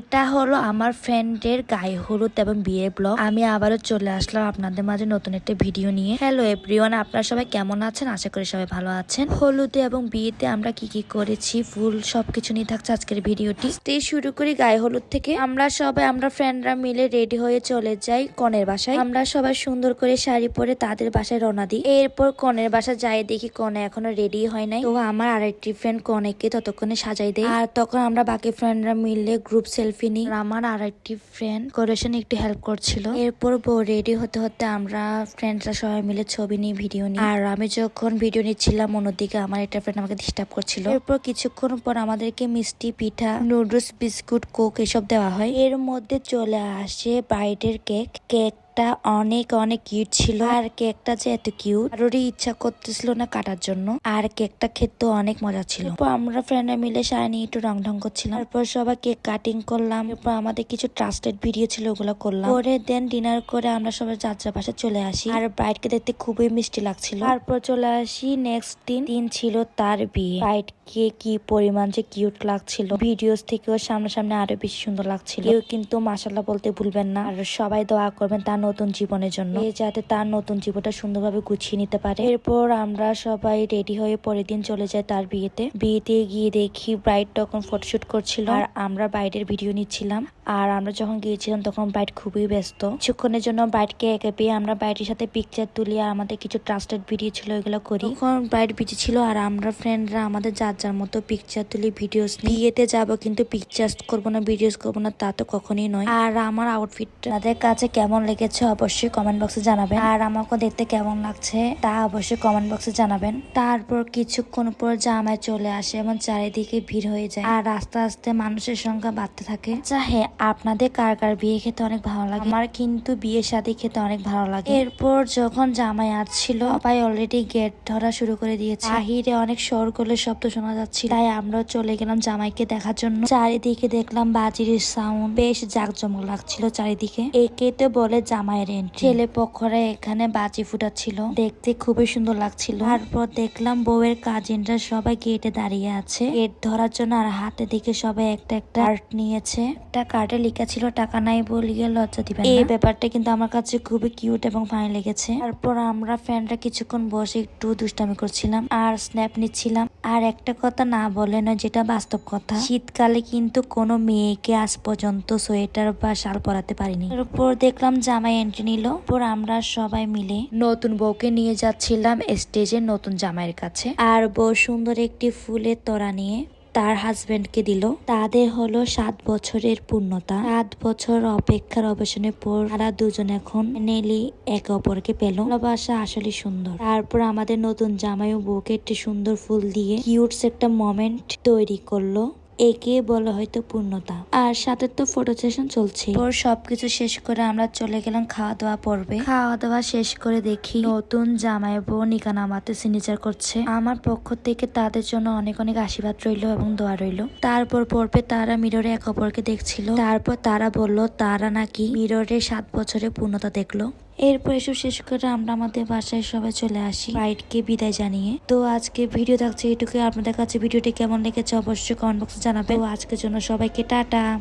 এটা হলো আমার ফ্রেন্ডের গায়ে হলুদ এবং বিয়ের ব্লগ। আমি আবারও চলে আসলাম আপনাদের মাঝে নতুন একটা ভিডিও নিয়ে। হ্যালো এভরিওয়ান আপনারা সবাই কেমন আছেন? আশা করি সবাই ভালো আছেন। হলুদে এবং বিয়েতে আমরা কি কি করেছি, ফুল সবকিছু নিয়ে থাকছে আজকের ভিডিওটি স্টে শুরু করি গায়ে হলুদ থেকে। আমরা সবাই, আমরা ফ্রেন্ডরা মিলে রেডি হয়ে চলে যাই কনের বাসায়। আমরা সবাই সুন্দর করে শাড়ি পরে তাদের বাসায় রওনা দিই। এরপর কনের বাসা যাই দেখি কনে এখনও রেডি হয় নাই। তো আমার আরেকটি ফ্রেন্ড কনেকে ততক্ষণে সাজাই দেয়। আর তখন আমরা বাকি ফ্রেন্ডরা মিলে গ্রুপ সেলফি নিই আমার আর একটি ফ্রেন্ড কোরেশন একটু হেল্প করছিল। এরপর বউ রেডি হতে হতে আমরা ফ্রেন্ডরা সবাই মিলে ছবি নিই ভিডিও নিই। আর আমি যখন ভিডিও নিচ্ছিলাম, অন্যদিকে আমার একটা ফ্রেন্ড আমাকে ডিস্টার্ব করছিল। এরপর কিছুক্ষণ পর আমাদেরকে মিষ্টি পিঠা নুডলস বিস্কুট কোক এসব দেওয়া হয়। এর মধ্যে চলে আসে ব্রাইডের কেক কেক কেকটা অনেক অনেক কিউট ছিল। আর কেকটা যে এত কিউট কারোরই ইচ্ছা করতেছিল না কাটার জন্য। আর কেকটা খেতে অনেক মজা ছিল। আমরা ফ্রেন্ডরা মিলে সারা নিয়ে একটু রং ঢং করছিলাম। তারপর সবাই কেক কাটিং করলাম। এরপর আমাদের কিছু ট্রাস্টেড ভিডিও ছিল, ওগুলো করলাম। করে দেন ডিনার করে আমরা সবাই যার বাসায় চলে আসি। আর ব্রাইডকে দেখতে খুবই মিষ্টি লাগছিল। তারপর চলে আসি নেক্সট দিন। দিন ছিল তার বিয়ে। ব্রাইডকে কি পরিমাণ যে কিউট লাগছিল। ভিডিওস থেকেও সামনাসামনি আরও বেশি সুন্দর লাগছিল। কেউ কিন্তু মাসাল্লাহ বলতে ভুলবেন না। আর সবাই দোয়া করবেন তার নতুন জীবনের জন্য। যাতে তার নতুন জীবনটা সুন্দরভাবে গুছিয়ে নিতে পারে। এরপর আমরা সবাই রেডি হয়ে পরের দিন চলে যাই তার বিয়েতে। বিয়েতে গিয়ে দেখি ব্রাইড তখন ফটোশুট করছিল। আর আমরা ব্রাইডের ভিডিও নিচ্ছিলাম। আর আমরা যখন গিয়েছিলাম তখন ব্রাইড খুবই ব্যস্ত। কিছুক্ষণের জন্য ব্রাইডকে একে পেয়ে আমরা ব্রাইডের সাথে পিকচার তুলি আর আমাদের কিছু ট্রাস্টেড ভিডিও ছিল এগুলো করি। তখন ব্রাইড বিজি ছিল আর আমরা ফ্রেন্ডরা আমাদের যার যার মতো পিকচার তুলি ভিডিওস বিয়েতে যাব কিন্তু পিকচার করব না ভিডিওস করব না তা তো কখনই নয়। আর আমার আউটফিট তাদের কাছে কেমন লেগেছে অবশ্যই কমেন্ট বক্সে জানাবেন। আর আমাকে দেখতে কেমন লাগছে, তা অবশ্যই কমেন্ট বক্সে জানাবেন। তারপর কিছুক্ষণ পর জামায় চলে আসে এবং চারিদিকে ভিড় হয়ে যায় আর আস্তে আস্তে মানুষের সংখ্যা বাড়তে থাকে। আচ্ছা হ্যাঁ আপনাদের কার কার বিয়ে খেতে অনেক ভালো লাগে? আমার কিন্তু বিয়ে শাদী খেতে অনেক ভালো লাগে। এরপর যখন জামাই আসছিল, সবাই অলরেডি গেট ধরা শুরু করে দিয়েছে। বাহিরে অনেক শোরগোলের শব্দ শোনা যাচ্ছিল। তাই আমরা চলে গেলাম জামাইকে দেখার জন্য। চারিদিকে দেখলাম বাজির সাউন্ড বেশ জাঁকজমক লাগছিল চারিদিকে। একে তো বলে জামাইয়ের এন্ট্রি ছেলে পক্ষরা এখানে বাজি ফুটাচ্ছিল। দেখতে খুবই সুন্দর লাগছিল। তারপর দেখলাম বউয়ের কাজিনরা সবাই গেটে দাঁড়িয়ে আছে। গেট ধরার জন্য আর হাতে দিকে সবাই একটা একটা কার্ড নিয়েছে। একটা কার্ডে লেখা ছিল টাকা নাই বলিয়ে লজ্জা দিবেন এই ব্যাপারটা কিন্তু আমার কাছে খুবই কিউট এবং ফানি লেগেছে। তারপর আমরা ফ্রেন্ডরা কিছুক্ষণ বসে একটু দুষ্টামি করছিলাম আর স্ন্যাপ নিচ্ছিলাম। আর একটা কথা না বলে না যেটা বাস্তব কথা, শীতকালে কিন্তু কোনো মেয়েকে আজ পর্যন্ত সোয়েটার বা শাল পরাতে পারিনি। এরপর দেখলাম জামাই এন্ট্রি নিল। পর আমরা সবাই মিলে নতুন বউকে নিয়ে যাচ্ছিলাম স্টেজে নতুন জামাইয়ের কাছে। আর বউ সুন্দর একটি ফুলের তোড়া নিয়ে তার হাজবেন্ডকে দিল। তাদের হলো সাত বছরের পূর্ণতা। সাত বছর অপেক্ষার অবসানের পর তারা দুজন এখন নেলি একে অপরকে পেল। ভালোবাসা আসলে সুন্দর। তারপর আমাদের নতুন জামাই ও বউকে একটি সুন্দর ফুল দিয়ে কিউটস একটা মোমেন্ট তৈরি করল। একে বলা হয়তো পূর্ণতা। আর সাথে তো ফটো সেশন চলছে। ওর সবকিছু শেষ করে আমরা চলে গেলাম খাওয়া দাওয়া পর্বে। খাওয়া দাওয়া শেষ করে দেখি নতুন জামাই বউ নিকা নামাতে সিগনেচার করছে। আমার পক্ষ থেকে তাদের জন্য অনেক অনেক আশীর্বাদ রইল এবং দোয়া রইল। তারপর পর্বে তারা মিররে এক অপরকে দেখছিল। তারপর তারা বলল তারা নাকি মিররে সাত বছরে পূর্ণতা দেখল। এরপর এসব শেষ করে আমরা আমাদের বাসায় সবাই চলে আসি। রাইডকে বিদায় জানিয়ে। তো আজকে ভিডিও থাকছে এটুকু আপনাদের কাছে ভিডিওটি কেমন লেগেছে অবশ্যই কমেন্ট বক্সে জানাবেন। আজকের জন্য সবাইকে টাটা।